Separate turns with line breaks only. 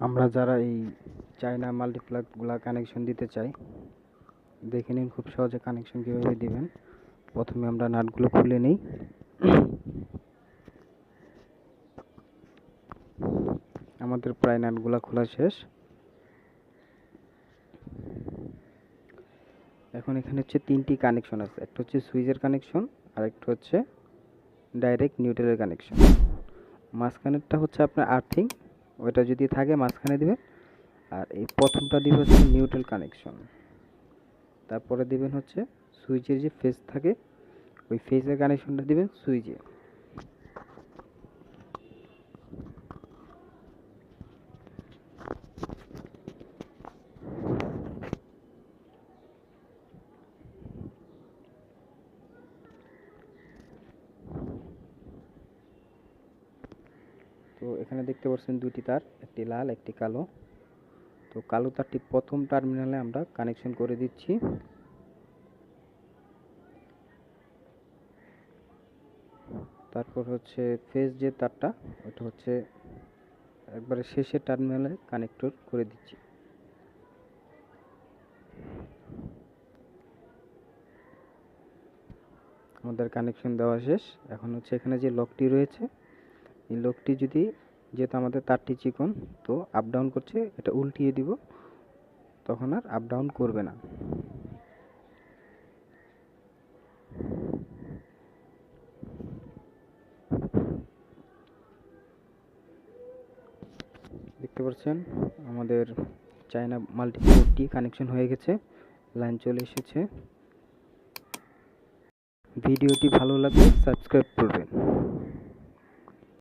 আমরা যারা এই চায়না মাল্টিপ্লাগগুলা কানেকশন দিতে চাই, দেখে নিন খুব সহজে কানেকশন কীভাবে দিবেন। প্রথমে আমরা নাটগুলো খুলে নিই। আমাদের প্রায় নাটগুলা খোলা শেষ। এখন এখানে হচ্ছে তিনটি কানেকশন আছে। একটা হচ্ছে সুইচের কানেকশন আর একটা হচ্ছে ডাইরেক্ট নিউট্রালের কানেকশন মাঝখানেরটা হচ্ছে আপনার আর্থিং ওইটা যদি থাকে মাঝখানে দিবেন। আর এই প্রথমটা দিবে হচ্ছে নিউট্রাল কানেকশন তারপরে দিবেন হচ্ছে সুইচের যে ফেস থাকে, ওই ফেসের কানেকশনটা দিবেন সুইচে তো এখানে দেখতে পাচ্ছেন দুটি তার, একটি লাল, একটি কালো। তো কালো তারটি প্রথম টার্মিনালে আমরা কানেকশন করে দিচ্ছি। তারপর হচ্ছে ফেজ যে তারটা, ওটা হচ্ছে একবারে শেষের টার্মিনালে কানেক্টর করে দিচ্ছি। আমাদের কানেকশন দেওয়া শেষ। এখন হচ্ছে এখানে যে লকটি রয়েছে এই লকটি যদি যেহেতু আমাদের তারটি চিকন, তো আপ ডাউন করছে, এটা উল্টিয়ে দিব, তখন আর আপ ডাউন করবে না। দেখতে পাচ্ছেন, আমাদের চায়না মাল্টিপোর্টটি কানেকশন হয়ে গেছে লাইন চলে এসেছে। ভিডিওটি ভালো লাগলে সাবস্ক্রাইব করবেন।